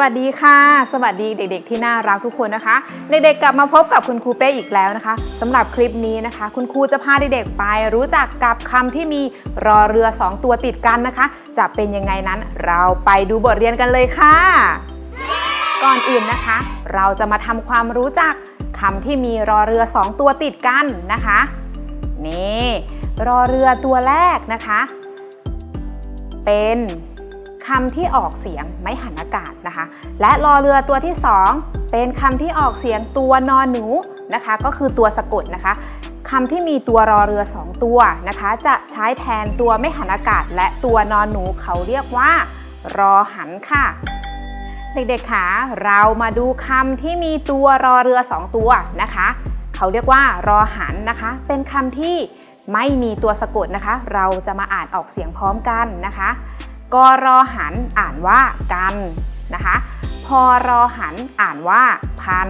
วัสดีค่ะ สวัสดีเด็ก ๆ ที่น่ารักทุกคนนะคะ เด็กๆกลับมาพบกับคุณครูเป้อีกแล้วนะคะสำหรับคลิปนี้นะคะ คุณครูจะพาเด็กๆไป รู้จักกับคำที่มีรอเรือ 2 ตัวติดกันนะคะ จะเป็นยังไงนั้นเราไปดูบทเรียนกันเลยค่ะ ก่อนอื่นนะคะ เราจะมาทำความรู้จักคำที่มีรอเรือ 2 ตัวติดกันนะคะนี่รอเรือตัวแรกนะคะ เป็น คำที่ออกเสียงไม่หันอากาศนะคะ และรอเรือตัวที่ 2 เป็นคำที่ออกเสียงตัวนอนหนูนะคะ ก็คือตัวสะกดนะคะคำที่มีตัวรอเรือ 2 ตัวนะคะ จะใช้แทนตัวไม่หันอากาศ และตัวนอนหนูเขาเรียกว่า รอหันค่ะ เด็กๆค่ะเรามาดูคำที่มีตัวรอเรือ 2 ตัวนะคะ เขาเรียกว่ารอหันนะคะ เป็นคำที่ไม่มีตัวสะกดนะคะ เราจะมาอ่านออกเสียงพร้อมกันนะคะ กรอหันอ่านว่ากันนะคะพอรอหันอ่านว่าพัน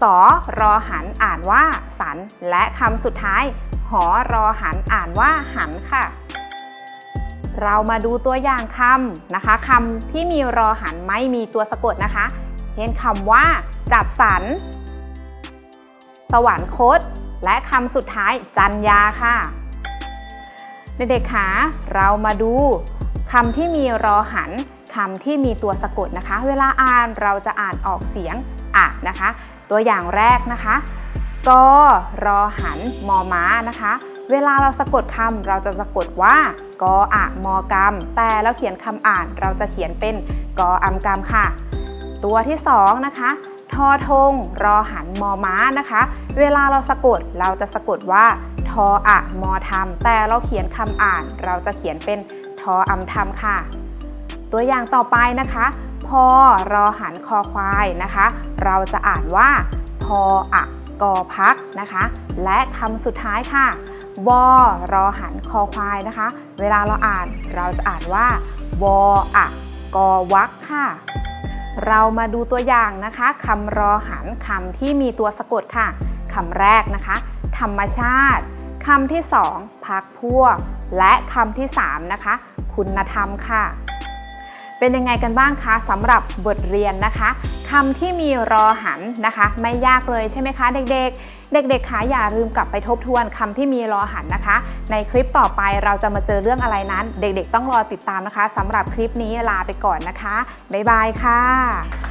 สอรอหันอ่านว่าสัน และคำสุดท้าย หอรอหันอ่านว่าหันค่ะ เรามาดูตัวอย่างคำนะคะคำที่มีรอหันไม่มีตัวสะกดนะคะ เช่นคำว่า จัดสรรสวรรคต และคำสุดท้ายจันยาค่ะ เด็กๆคะเรามาดูคำที่มีรอหันคำที่มีตัวสะกดนะคะ เวลาอ่านเราจะอ่านออกเสียงอะนะคะ ตัวอย่างแรกนะคะกรอหันมอม้านะคะ เวลาเราสะกดคำเราจะสะกดว่ากออะมอกรรมแต่เราเขียนคำอ่านเราจะเขียนเป็นกออัมกรรมค่ะ ตัวที่สองนะคะทอทงรอหันมอม้านะคะ เวลาเราสะกดเราจะสะกดว่า ออะมอทำแต่เราเขียนคำอ่าน เราจะเขียนเป็นทออัมทำค่ะ ตัวอย่างต่อไปนะคะ พอรอหันคอควายนะคะ เราจะอ่านว่าพออะกอพักนะคะ และคำสุดท้ายค่ะวอรอหันคอควายนะคะ เวลาเราอ่านเราจะอ่านว่าวออะกอวักค่ะ เรามาดูตัวอย่างนะคะคำรอหันคำที่มีตัวสะกดค่ะคำแรกนะคะ ธรรมชาติ คำที่สองพักพวก และคำที่สามนะคะ คุณธรรมค่ะ เป็นยังไงกันบ้างคะสำหรับบทเรียนนะคะคำที่มีรอหันนะคะ ไม่ยากเลยใช่ไหมคะ เด็กๆ เด็กๆคะอย่าลืมกลับไปทบทวนคำที่มีรอหันนะคะ ในคลิปต่อไปเราจะมาเจอเรื่องอะไรนั้น เด็กๆ ต้องรอติดตามนะคะสำหรับคลิปนี้ลาไปก่อนนะคะ บ๊ายบายค่ะ